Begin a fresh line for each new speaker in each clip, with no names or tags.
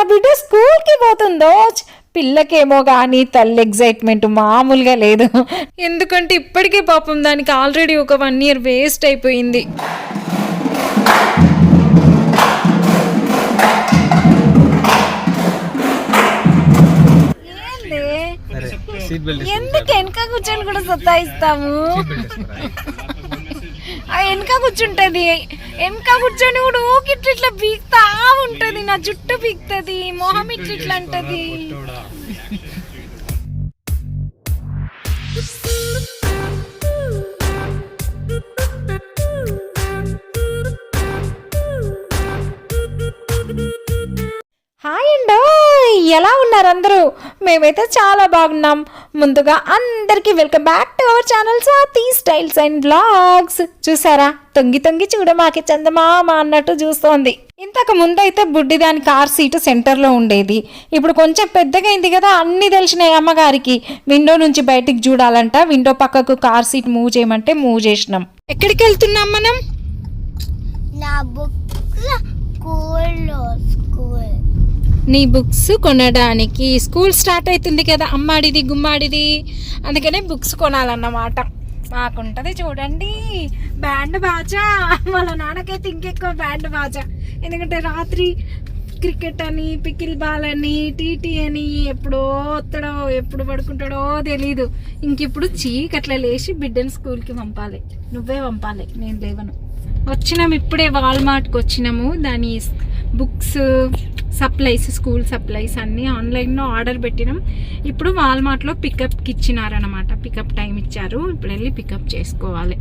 నా బిడ్డ స్కూల్కి పోతుందో? పిల్లకేమో కానీ తల్లి ఎగ్జైట్మెంట్ మామూలుగా లేదు. ఎందుకంటే ఇప్పటికే పాపం దానికి ఆల్రెడీ ఒక వన్ ఇయర్ వేస్ట్ అయిపోయింది. ఎందుకు వెనక కూర్చొని కూడా సత్తాయిస్తాము ఆ వెనక కూర్చుంటది. వెనక కూర్చొని కూడా ఊకిట్లు ఇట్లా బీక్తా? నా జుట్టు పీక్తది మొహం ఇట్లా అంటది హాయ్ అండో ఎలా ఉన్నారు అందరూ? మేమైతే చాలా బాగున్నాం. ముందుగా అందరికీ welcome back to our channel Sathi styles and vlogs చూసారా? తొంగి తొంగి చూడమాకి చందమామ అన్నట్టు చూస్తోంది. ఇంతకు ముందైతే బుడ్డి దాని కార్ సీటు సెంటర్లో ఉండేది. ఇప్పుడు కొంచెం పెద్దగా అయింది కదా అన్నీ తెలిసినాయి అమ్మగారికి. విండో నుంచి బయటికి చూడాలంట విండో పక్కకు కార్ సీట్ మూవ్ చేయమంటే మూవ్ చేసినాం. ఎక్కడికి వెళ్తున్నాం మనం?
నా స్కూల్.
నీ బుక్స్ కొనడానికి స్కూల్ స్టార్ట్ అవుతుంది కదా అమ్మాడిది గుమ్మాడిది. అందుకనే బుక్స్ కొనాలన్నమాట. మాకుంటది చూడండి. బ్యాండ్ బాజా. వాళ్ళ నాన్నకైతే ఇంకెక్కువ బ్యాండ్ బాజా. ఎందుకంటే రాత్రి క్రికెట్ అని పికిల్ బాల్ అని టీటీ అని ఎప్పుడో వస్తాడో ఎప్పుడు పడుకుంటాడో తెలీదు. ఇంకిప్పుడు చీకట్లా లేచి బిడ్డని స్కూల్కి పంపాలి. నువ్వే పంపాలి నేను లేవను. వచ్చినాము ఇప్పుడే వాల్మార్ట్కి వచ్చినాము. దాని బుక్స్ సప్లైస్ స్కూల్ సప్లైస్ అన్నీ ఆన్లైన్లో ఆర్డర్ పెట్టినాం. ఇప్పుడు వాల్మార్ట్లో పికప్కి ఇచ్చినారనమాట పికప్ టైం ఇచ్చారు. ఇప్పుడు వెళ్ళి పికప్ చేసుకోవాలి.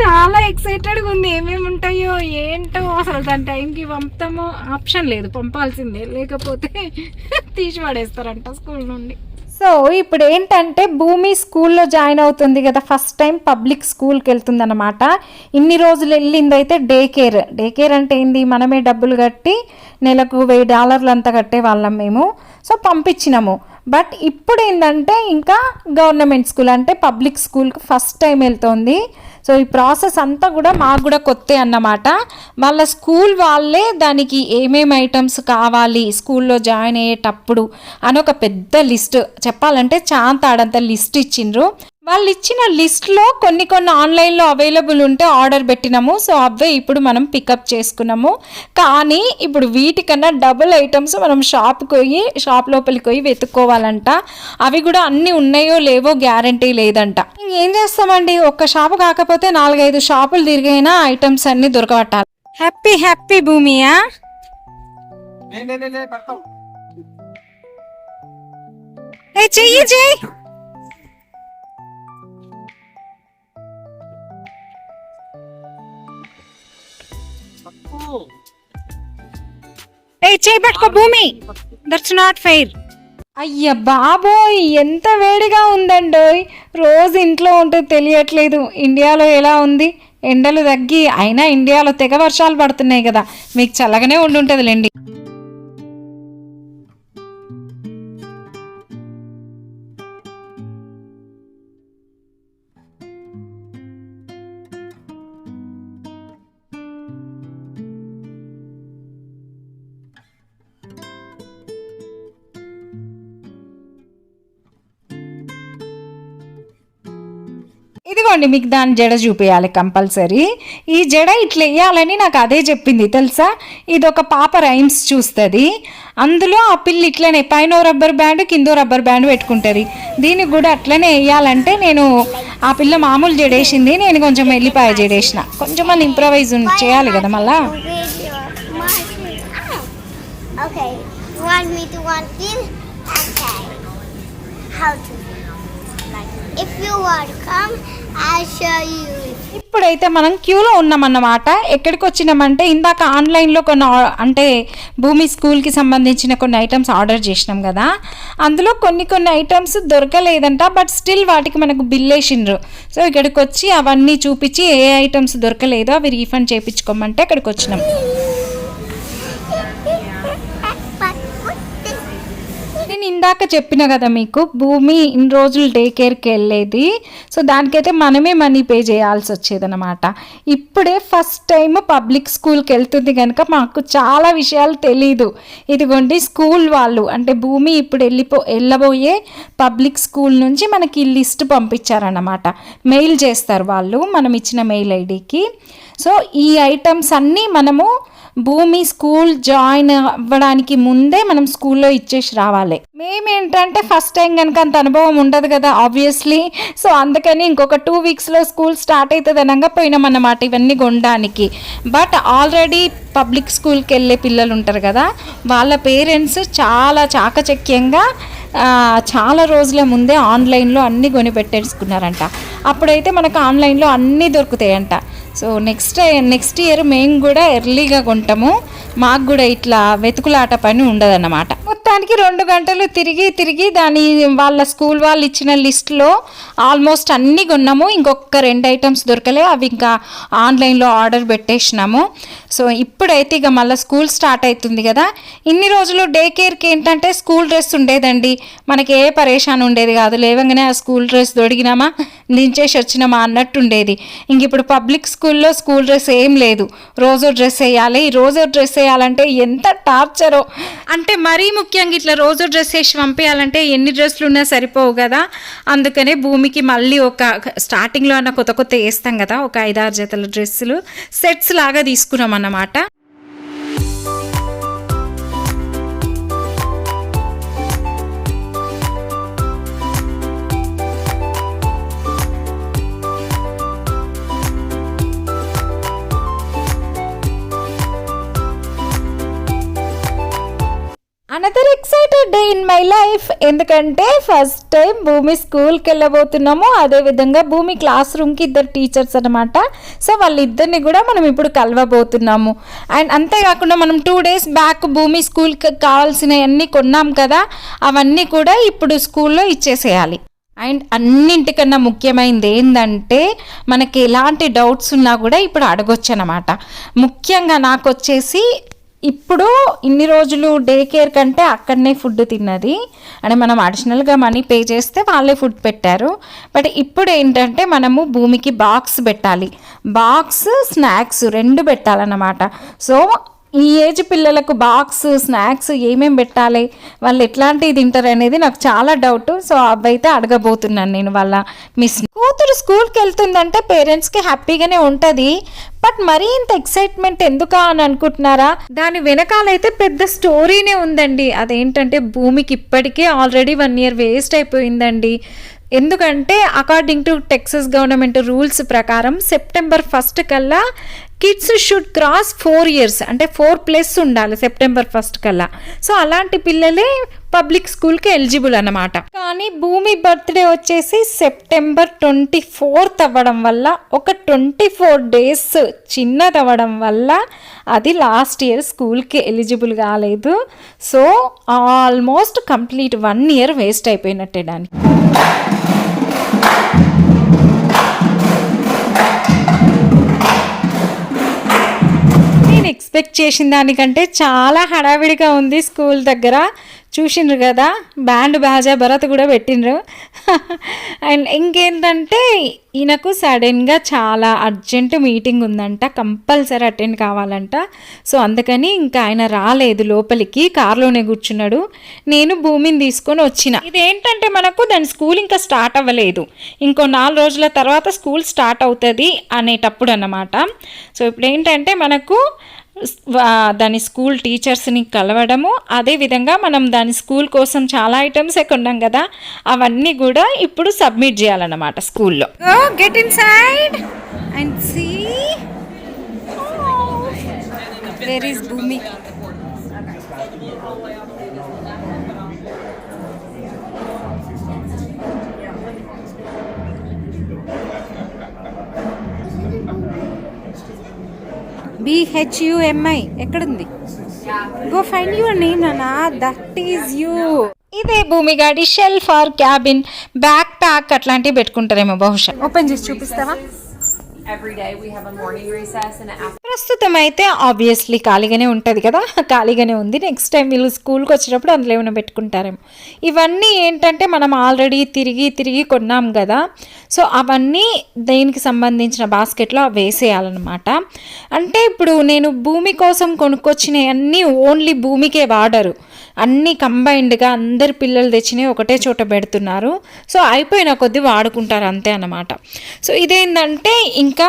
చాలా ఎక్సైటెడ్గా ఉంది. ఏమేమి ఉంటాయో ఏంటో అసలు దాని టైంకి పంపుతామో ఆప్షన్ లేదు. పంపాల్సిందే. లేకపోతే తీసి పడేస్తారంట స్కూల్ నుండి. సో ఇప్పుడు ఏంటంటే భూమి స్కూల్లో జాయిన్ అవుతుంది కదా ఫస్ట్ టైం పబ్లిక్ స్కూల్కి వెళ్తుంది అనమాట ఇన్ని రోజులు వెళ్ళింది అయితే డే కేర్. డే కేర్ అంటే ఏంది? మనమే డబ్బులు కట్టి నెలకు వెయ్యి డాలర్లు అంతా కట్టే వాళ్ళం మేము. సో పంపించినాము. బట్ ఇప్పుడు ఏంటంటే ఇంకా గవర్నమెంట్ స్కూల్ అంటే పబ్లిక్ స్కూల్కి ఫస్ట్ టైం వెళ్తోంది. సో ఈ ప్రాసెస్ అంతా కూడా మాకు కూడా కొత్త అన్నమాట. వాళ్ళ స్కూల్ వాళ్ళే దానికి ఏమేమి ఐటమ్స్ కావాలి స్కూల్లో జాయిన్ అయ్యేటప్పుడు అని ఒక పెద్ద లిస్ట్ చెప్పాలంటే చాంతాడంత లిస్ట్ ఇచ్చిండ్రు. వాళ్ళు ఇచ్చిన లిస్ట్లో కొన్ని కొన్ని ఆన్లైన్లో అవైలబుల్ ఉంటే ఆర్డర్ పెట్టినాము. సో అవే ఇప్పుడు మనం పికప్ చేసుకున్నాము. కానీ ఇప్పుడు వీటికన్నా డబుల్ ఐటమ్స్ మనం షాప్కి పోయి షాప్ లోపలికి పోయి వెతుక్కోవాలంట. అవి కూడా అన్నీ ఉన్నాయో లేవో గ్యారంటీ లేదంట. ఏం చేస్తామండి? ఒక్క షాపు కాకపోతే నాలుగైదు షాపులు తిరిగైనా ఐటమ్స్ అన్ని దొరకబట్టాలి. Happy happy భూమియా? చెయ్యి చెయ్యి. ఏ భూమి. దట్స్ నాట్ ఫెయిర్ అయ్య బాబోయ్ ఎంత వేడిగా ఉందండోయ్. రోజు ఇంట్లో ఉంటే తెలియట్లేదు. ఇండియాలో ఎలా ఉంది? ఎండలు తగ్గి అయినా ఇండియాలో తెగ వర్షాలు పడుతున్నాయి కదా. మీకు చల్లగానే ఉండుంటదిలేండి. ఇదిగోండి మీకు దాని జడ చూపించాలి కంపల్సరీ ఈ జడ ఇట్లా వేయాలని నాకు అదే చెప్పింది తెలుసా ఇది ఒక పాప రైమ్స్ చూస్తుంది అందులో ఆ పిల్ల ఇట్లనే పైన రబ్బర్ బ్యాండ్ కింద రబ్బర్ బ్యాండ్ పెట్టుకుంటుంది దీనికి కూడా అట్లనే వేయాలంటే నేను ఆ పిల్ల మామూలు జడేసింది నేను కొంచెం వెళ్ళిపాయ జడేసిన కొంచెం అని ఇంప్రవైజ్ చేయాలి కదా మళ్ళా
Okay, you want me to want this? Okay. How to? Like, if you want to come,
ఇప్పుడైతే మనం క్యూలో ఉన్నామన్నమాట. ఎక్కడికి వచ్చినామంటే ఇందాక ఆన్లైన్లో కొన్ని అంటే భూమి స్కూల్కి సంబంధించిన కొన్ని ఐటమ్స్ ఆర్డర్ చేసినాం కదా. అందులో కొన్ని కొన్ని ఐటమ్స్ దొరకలేదంట బట్ స్టిల్ వాటికి మనకు బిల్ వేసిండ్రు సో ఇక్కడికి వచ్చి అవన్నీ చూపించి ఏ ఐటమ్స్ దొరకలేదో అవి రీఫండ్ చేయించుకోమంటే ఇక్కడికి వచ్చినాం. నేను ఇందాక చెప్పిన కదా మీకు భూమి ఇన్ని రోజులు డే కేర్కి వెళ్ళేది. సో దానికైతే మనమే మనీ పే చేయాల్సి వచ్చేదన్నమాట. ఇప్పుడే ఫస్ట్ టైం పబ్లిక్ స్కూల్కి వెళ్తుంది కనుక మాకు చాలా విషయాలు తెలీదు. ఇదిగోండి స్కూల్ వాళ్ళు అంటే భూమి ఇప్పుడు వెళ్ళిపో వెళ్ళబోయే పబ్లిక్ స్కూల్ నుంచి మనకి ఈ లిస్ట్ పంపించారన్నమాట. మెయిల్ చేస్తారు వాళ్ళు మనం ఇచ్చిన మెయిల్ ఐడికి సో ఈ ఐటమ్స్ అన్నీ మనము భూమి స్కూల్ జాయిన్ అవ్వడానికి ముందే మనం స్కూల్లో ఇచ్చేసి రావాలి. మేమేంటంటే ఫస్ట్ టైం కనుక అంత అనుభవం ఉండదు కదా ఆబ్వియస్లీ సో అందుకని ఇంకొక టూ వీక్స్లో స్కూల్ స్టార్ట్ అవుతుంది అనగా పోయినామన్నమాట ఇవన్నీ కొనడానికి. బట్ ఆల్రెడీ పబ్లిక్ స్కూల్కి వెళ్ళే పిల్లలు ఉంటారు కదా వాళ్ళ పేరెంట్స్ చాలా చాకచక్యంగా చాలా రోజుల ముందే ఆన్లైన్లో అన్నీ కొనిపెట్టేసుకున్నారంట. అప్పుడైతే మనకు ఆన్లైన్లో అన్నీ దొరుకుతాయంట. సో నెక్స్ట్ నెక్స్ట్ ఇయర్ మేము కూడా ఎర్లీగా కొంటాము. మాకు కూడా ఇట్లా వెతుకులాట పని ఉండదన్నమాట. మొత్తానికి రెండు గంటలు తిరిగి తిరిగి దాని వాళ్ళ స్కూల్ వాళ్ళు ఇచ్చిన లిస్ట్లో ఆల్మోస్ట్ అన్నీ కొన్నాము. ఇంకొక రెండు ఐటమ్స్ దొరకలే. అవి ఇంకా ఆన్లైన్లో ఆర్డర్ పెట్టేసినాము. సో ఇప్పుడైతే ఇక మళ్ళీ స్కూల్ స్టార్ట్ అవుతుంది కదా. ఇన్ని రోజులు డే కేర్కి ఏంటంటే స్కూల్ డ్రెస్ ఉండేదండి. మనకి ఏ పరేషాన్ ఉండేది కాదు. లేవగానే ఆ స్కూల్ డ్రెస్ దొడిగినామా దించేసి వచ్చినామా అన్నట్టు ఉండేది. ఇంక ఇప్పుడు పబ్లిక్ స్కూల్లో స్కూల్ డ్రెస్ ఏం లేదు. రోజు డ్రెస్ వేయాలి. ఈ రోజు డ్రెస్ వేయాలంటే ఎంత టార్చరో. అంటే మరీ ముఖ్యంగా ఇట్లా రోజు డ్రెస్ వేసి పంపించాలంటే ఎన్ని డ్రెస్సులు ఉన్నా సరిపోవు కదా. అందుకనే భూమికి మళ్ళీ ఒక స్టార్టింగ్లో అన్న కొత్త కొత్త వేస్తాం కదా. ఒక ఐదారు జతల డ్రెస్సులు. సెట్స్ లాగా తీసుకున్నాం అన్నమాట. Another excited day in my life ఎందుకంటే ఫస్ట్ టైం భూమి స్కూల్కి వెళ్ళబోతున్నాము. అదేవిధంగా భూమి క్లాస్ రూమ్కి ఇద్దరు టీచర్స్ అనమాట సో వాళ్ళిద్దరిని కూడా మనం ఇప్పుడు కలవబోతున్నాము. అండ్ అంతేకాకుండా మనం టూ డేస్ బ్యాక్ భూమి స్కూల్కి కావాల్సినవన్నీ కొన్నాం కదా. అవన్నీ కూడా ఇప్పుడు స్కూల్లో ఇచ్చేసేయాలి. అండ్ అన్నింటికన్నా ముఖ్యమైనది ఏంటంటే మనకి ఎలాంటి డౌట్స్ ఉన్నా కూడా ఇప్పుడు అడగొచ్చు అనమాట ముఖ్యంగా నాకు వచ్చేసి ఇప్పుడు ఇన్ని రోజులు డే కేర్ కంటే అక్కడనే ఫుడ్ తిన్నది. అంటే మనం అడిషనల్గా మనీ పే చేస్తే వాళ్ళే ఫుడ్ పెట్టారు. బట్ ఇప్పుడు ఏంటంటే మనము భూమికి బాక్స్ పెట్టాలి. బాక్స్ స్నాక్స్ రెండు పెట్టాలన్నమాట. సో ఈ ఏజ్ పిల్లలకు బాక్స్ స్నాక్స్ ఏమేమి పెట్టాలి? వాళ్ళు ఎట్లాంటివి తింటారు అనేది నాకు చాలా డౌట్ సో అవైతే అడగబోతున్నాను నేను వాళ్ళ మిస్ కూతురు స్కూల్కి వెళ్తుందంటే పేరెంట్స్కి హ్యాపీగానే ఉంటుంది. బట్ మరీ ఇంత ఎక్సైట్మెంట్ ఎందుకా అని అనుకుంటున్నారా? దాని వెనకాలైతే పెద్ద స్టోరీనే ఉందండి. అదేంటంటే భూమికి ఇప్పటికే ఆల్రెడీ వన్ ఇయర్ వేస్ట్ అయిపోయిందండి. ఎందుకంటే according to Texas government rules ప్రకారం సెప్టెంబర్ ఫస్ట్ కల్లా kids should cross four years అంటే ఫోర్ ప్లస్ ఉండాలి సెప్టెంబర్ ఫస్ట్ కల్లా. సో అలాంటి పిల్లలే పబ్లిక్ స్కూల్కి ఎలిజిబుల్ అనమాట కానీ భూమి బర్త్డే వచ్చేసి సెప్టెంబర్ ట్వంటీ ఫోర్త్ అవ్వడం వల్ల ఒక ట్వంటీ ఫోర్ డేస్ చిన్నది అవ్వడం వల్ల అది లాస్ట్ ఇయర్ స్కూల్కి ఎలిజిబుల్ కాలేదు. So almost complete one year waste అయిపోయినట్టే దానికి నేను ఎక్స్పెక్ట్ చేసిన దానికంటే చాలా హడావిడిగా ఉంది స్కూల్ దగ్గర. చూసిండ్రు కదా? బ్యాండ్ బాజా భరత్ కూడా పెట్టిండ్రు. అండ్ ఇంకేంటంటే ఈయనకు సడన్గా చాలా అర్జెంట్ మీటింగ్ ఉందంట కంపల్సరీ అటెండ్ కావాలంట. సో అందుకని ఇంకా ఆయన రాలేదు లోపలికి కారులోనే కూర్చున్నాడు. నేను భూమిని తీసుకొని వచ్చిన. ఇదేంటంటే మనకు దాని స్కూల్ ఇంకా స్టార్ట్ అవ్వలేదు. ఇంకో నాలుగు రోజుల తర్వాత స్కూల్ స్టార్ట్ అవుతుంది అనేటప్పుడు అన్నమాట. సో ఇప్పుడు ఏంటంటే మనకు దాని స్కూల్ టీచర్స్ని కలవడము అదేవిధంగా మనం దాని స్కూల్ కోసం చాలా ఐటమ్స్ కొన్నాం కదా అవన్నీ కూడా ఇప్పుడు సబ్మిట్ చేయాలన్నమాట స్కూల్లో. Get inside and see. Where is Bhoomi. B H U M I ఎక్కడుంది? గో ఫైండ్ యువర్ నేమ్ నానా దట్ ఈజ్ యూ ఇదే భూమి గాడి shelf or cabin backpack అట్లాంటివి పెట్టుకుంటారేమో బహుశా. ఓపెన్ చేసి చూపిస్తావా?
Every day we have a morning recess and an
ప్రస్తుతం అయితే ఆబ్వియస్లీ ఖాళీగానే ఉంటుంది కదా? ఖాళీగానే ఉంది. నెక్స్ట్ టైం వీళ్ళు స్కూల్కి వచ్చినప్పుడు అందులో ఏమైనా పెట్టుకుంటారేమో. ఇవన్నీ ఏంటంటే మనం ఆల్రెడీ తిరిగి తిరిగి కొన్నాం కదా. సో అవన్నీ దేనికి సంబంధించిన బాస్కెట్లో వేసేయాలన్నమాట. అంటే ఇప్పుడు నేను భూమి కోసం కొనుక్కొచ్చినవి అన్నీ ఓన్లీ భూమికే వాడరు. అన్నీ కంబైన్డ్గా అందరి పిల్లలు తెచ్చినవి ఒకటే చోట పెడుతున్నారు. సో అయిపోయిన కొద్దీ వాడుకుంటారు అంతే అన్నమాట. సో ఇదేంటంటే ఇంక ఇంకా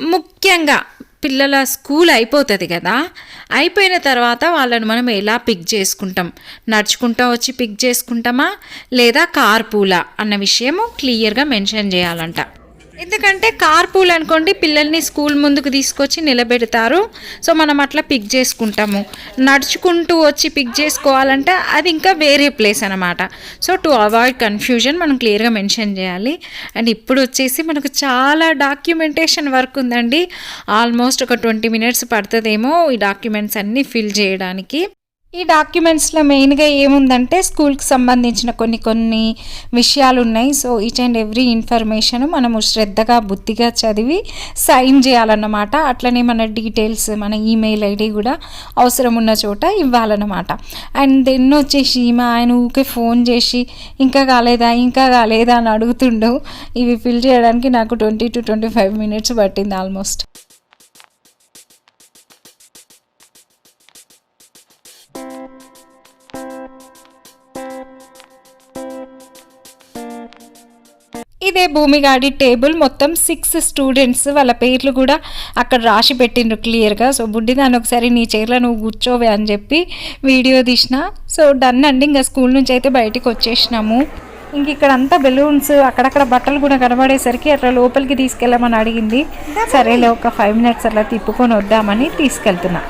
ముఖ్యంగా పిల్లల స్కూల్ అయిపోతుంది కదా అయిపోయిన తర్వాత వాళ్ళని మనం ఎలా పిక్ చేసుకుంటాం? నడుచుకుంటా వచ్చి పిక్ చేసుకుంటామా? లేదా కార్ పూలా అన్న విషయము క్లియర్గా మెన్షన్ చేయాలంట. ఎందుకంటే కార్ పూల్ అనుకోండి పిల్లల్ని స్కూల్ ముందుకు తీసుకొచ్చి నిలబెడతారు. సో మనం అట్లా పిక్ చేసుకుంటాము. నడుచుకుంటూ వచ్చి పిక్ చేసుకోవాలంటే అది ఇంకా వేరే ప్లేస్ అనమాట సో టు అవాయిడ్ కన్ఫ్యూజన్ మనం క్లియర్గా మెన్షన్ చేయాలి. అండ్ ఇప్పుడు వచ్చేసి మనకు చాలా డాక్యుమెంటేషన్ వర్క్ ఉందండి. ఆల్మోస్ట్ ఒక ట్వంటీ మినిట్స్ పడుతుందేమో ఈ డాక్యుమెంట్స్ అన్నీ ఫిల్ చేయడానికి. ఈ డాక్యుమెంట్స్లో మెయిన్గా ఏముందంటే స్కూల్కి సంబంధించిన కొన్ని కొన్ని విషయాలు ఉన్నాయి so each and every information మనము శ్రద్ధగా బుద్ధిగా చదివి సైన్ చేయాలన్నమాట. అట్లనే మన డీటెయిల్స్ మన ఈమెయిల్ ఐడి కూడా అవసరం ఉన్న చోట ఇవ్వాలన్నమాట. అండ్ దెన్ వచ్చేసి మా ఆయన ఊకే ఫోన్ చేసి ఇంకా కాలేదా? ఇంకా కాలేదా? అని అడుగుతుండు ఇవి ఫిల్ చేయడానికి నాకు twenty to twenty five minutes పట్టింది ఆల్మోస్ట్ ఇదే భూమిగాడి టేబుల్ మొత్తం సిక్స్ స్టూడెంట్స్ వాళ్ళ పేర్లు కూడా అక్కడ రాసి పెట్టిండ్రు క్లియర్గా. సో బుడ్డి దాన్ని ఒకసారి నీ చైర్లో నువ్వు కూర్చోవే అని చెప్పి వీడియో తీసిన. సో డన్ అండి. ఇంకా స్కూల్ నుంచి అయితే బయటికి వచ్చేసినాము. ఇంక ఇక్కడ అంతా బెలూన్స్ అక్కడక్కడ బట్టలు కూడా కనబడేసరికి అట్లా లోపలికి తీసుకెళ్ళమని అడిగింది. సరేలే ఒక ఫైవ్ మినిట్స్ అట్లా తిప్పుకొని వద్దామని తీసుకెళ్తున్నా.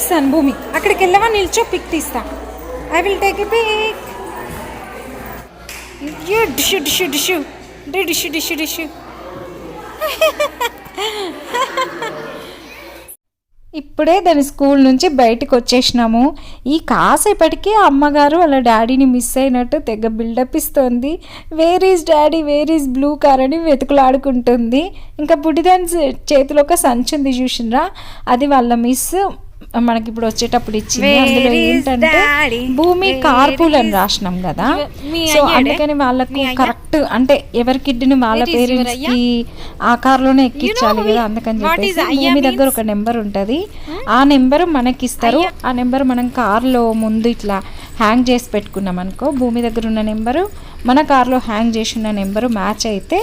తీస్తాను భూమి. అక్కడికి వెళ్ళవా? నిల్చో పిక్ తీస్తా. I will take a pic డిషు డిషు డిషు. డిషు డిషు డిషు. ఇప్పుడే దాని స్కూల్ నుంచి బయటకు వచ్చేసినాము. ఈ కాసేపటికి అమ్మగారు వాళ్ళ డాడీని మిస్ అయినట్టు తెగ బిల్డప్ ఇస్తుంది. Where is daddy where is blue car అని వెతుకులాడుకుంటుంది. ఇంకా బుడిదాని చేతిలో ఒక సంచి ఉంది చూసినరా? అది వాళ్ళ మిస్ మనకి ఇప్పుడు వచ్చేటప్పుడు ఇచ్చింది అందులో ఏంటంటే? భూమి కార్పూల్ అని రాసినాం కదా సో? అందుకని వాళ్ళకు? కరెక్ట్ అంటే ఎవరి కిడ్ని వాళ్ళ పేరెంట్స్కి ఆ కార్లోనే ఎక్కించాలి కదా అందుకని చెప్పేసి భూమి దగ్గర? ఒక నెంబర్ ఉంటుంది ఆ నెంబర్ మనకి ఇస్తారు ఆ నెంబర్ మనం కార్లో ముందు ఇట్లా హ్యాంగ్ చేసి పెట్టుకున్నాం అనుకో భూమి దగ్గర ఉన్న నెంబరు మన కార్లో హ్యాంగ్ చేసి ఉన్న నెంబరు మ్యాచ్ అయితే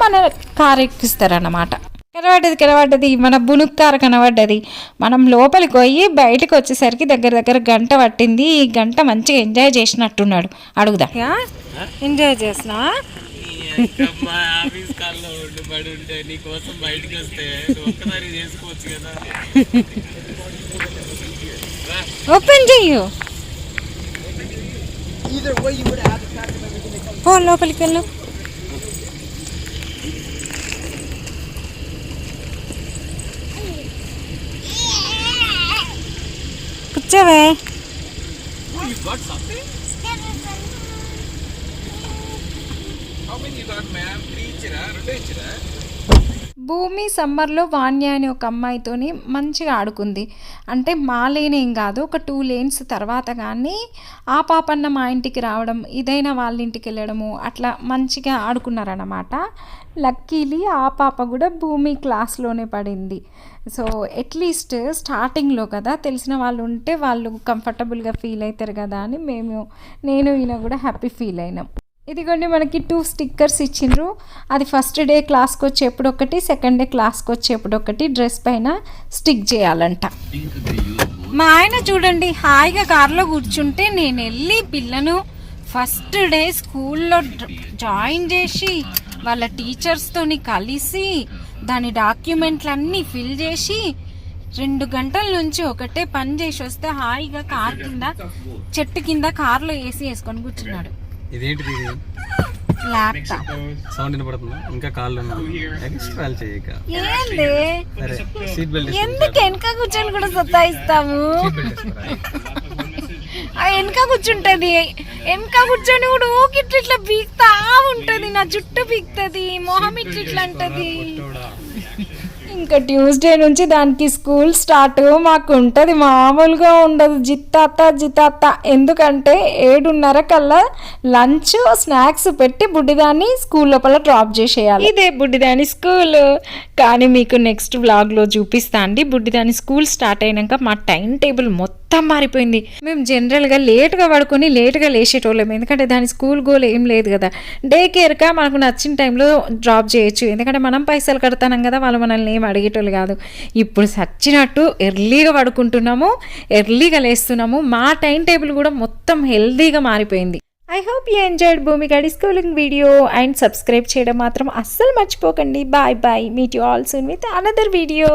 మన కార్ ఎక్కిస్తారన్నమాట కనబడ్డది కనబడ్డది. మన బునుక్ కార్ కనబడ్డది. మనం లోపలికి పోయి బయటకు వచ్చేసరికి దగ్గర దగ్గర గంట పట్టింది. ఈ గంట మంచిగా ఎంజాయ్ చేసినట్టున్నాడు. అడుగుదా. ఎంజాయ్ చేసినా
మా ఆఫీస్ కాల్లో ఉండి పడి ఉంటే నీ కోసం బయటికి వస్తే నువ్వు ఒక్కసారి చేసుకోవచ్చు కదా
ఓపెన్ చెయ్యు పో లోపలికి వెళ్ళు కూర్చోవే భూమి సమ్మర్లో వాణ్య అనే ఒక అమ్మాయితోని మంచిగా ఆడుకుంది. అంటే మా లేన్ ఏం కాదు ఒక టూ లేన్స్ తర్వాత కానీ ఆ పాపన్న మా ఇంటికి రావడం ఇదైనా వాళ్ళ ఇంటికి వెళ్ళడము అట్లా మంచిగా ఆడుకున్నారన్నమాట. లక్కీలీ ఆ పాప కూడా భూమి క్లాస్లోనే పడింది. సో అట్లీస్ట్ స్టార్టింగ్లో కదా తెలిసిన వాళ్ళు ఉంటే వాళ్ళు కంఫర్టబుల్గా ఫీల్ అవుతారు కదా అని మేము నేను ఈయన కూడా హ్యాపీ ఫీల్ అయినాం. ఇదిగోండి మనకి టూ స్టిక్కర్స్ ఇచ్చిండ్రు. అది ఫస్ట్ డే క్లాస్కి వచ్చేప్పుడు ఒకటి సెకండ్ డే క్లాస్కి వచ్చేప్పుడు ఒకటి డ్రెస్ పైన స్టిక్ చేయాలంట. మా ఆయన చూడండి హాయిగా కారులో కూర్చుంటే నేను వెళ్ళి పిల్లను ఫస్ట్ డే స్కూల్లో జాయిన్ చేసి వాళ్ళ టీచర్స్తోని కలిసి దాని డాక్యుమెంట్లన్నీ ఫిల్ చేసి రెండు గంటల నుంచి ఒకటే పని చేసి వస్తే హాయిగా కార్ కింద చెట్టు కింద కార్లో ఏసీ వేసుకొని కూర్చున్నాడు.
ఇదేంటిది ఇది? సౌండ్ వినపడుతుందా? ఇంకా కాళ్ళు ఎక్స్ట్రా చేయక.
ఏంది?
సీట్ బెల్ట్
ఎందుకు వెనక కూర్చొని కూడా సతాయిస్తాము? ఆ వెనక కూర్చుంటది. వెనక కూర్చొని కూడా ఊకి ఇట్లా పీక్తా ఉంటది. నా జుట్టు పీక్తది. మొహం ఇట్లా ఇట్లా అంటది. ఇంకా ట్యూస్డే నుంచి దానికి స్కూల్ స్టార్ట్ మాకు ఉంటుంది. మామూలుగా ఉండదు. జిత్తాత జిత్తాత. ఎందుకంటే ఏడున్నర కల్లా లంచ్ స్నాక్స్ పెట్టి బుడ్డిదాన్ని స్కూల్ లోపల డ్రాప్ చేసేయాలి. ఇదే బుడ్డిదాని స్కూల్. కానీ మీకు నెక్స్ట్ వ్లాగ్లో చూపిస్తా అండి. బుడ్డి దాని స్కూల్ స్టార్ట్ అయినాక మా టైం టేబుల్ మొత్తం మారిపోయింది. మేము జనరల్గా లేట్గా పడుకొని లేట్గా లేచేటోళ్ళం. ఎందుకంటే దాని స్కూల్ గోల్ ఏం లేదు కదా. డే కేర్గా మనకు నచ్చిన టైంలో డ్రాప్ చేయొచ్చు. ఎందుకంటే మనం పైసలు కడతాం కదా వాళ్ళు మనల్ని ఏం అడిగేటోళ్ళు కాదు. ఇప్పుడు సచ్చినట్టు ఎర్లీగా పడుకుంటున్నాము ఎర్లీగా లేస్తున్నాము. మా టైం టేబుల్ కూడా మొత్తం హెల్దీగా మారిపోయింది. ఐ హోప్ యూ ఎంజాయిడ్ భూమి గడి స్కూలింగ్ వీడియో అండ్ సబ్స్క్రైబ్ చేయడం మాత్రం అస్సలు మర్చిపోకండి. Bye bye meet you all soon with another video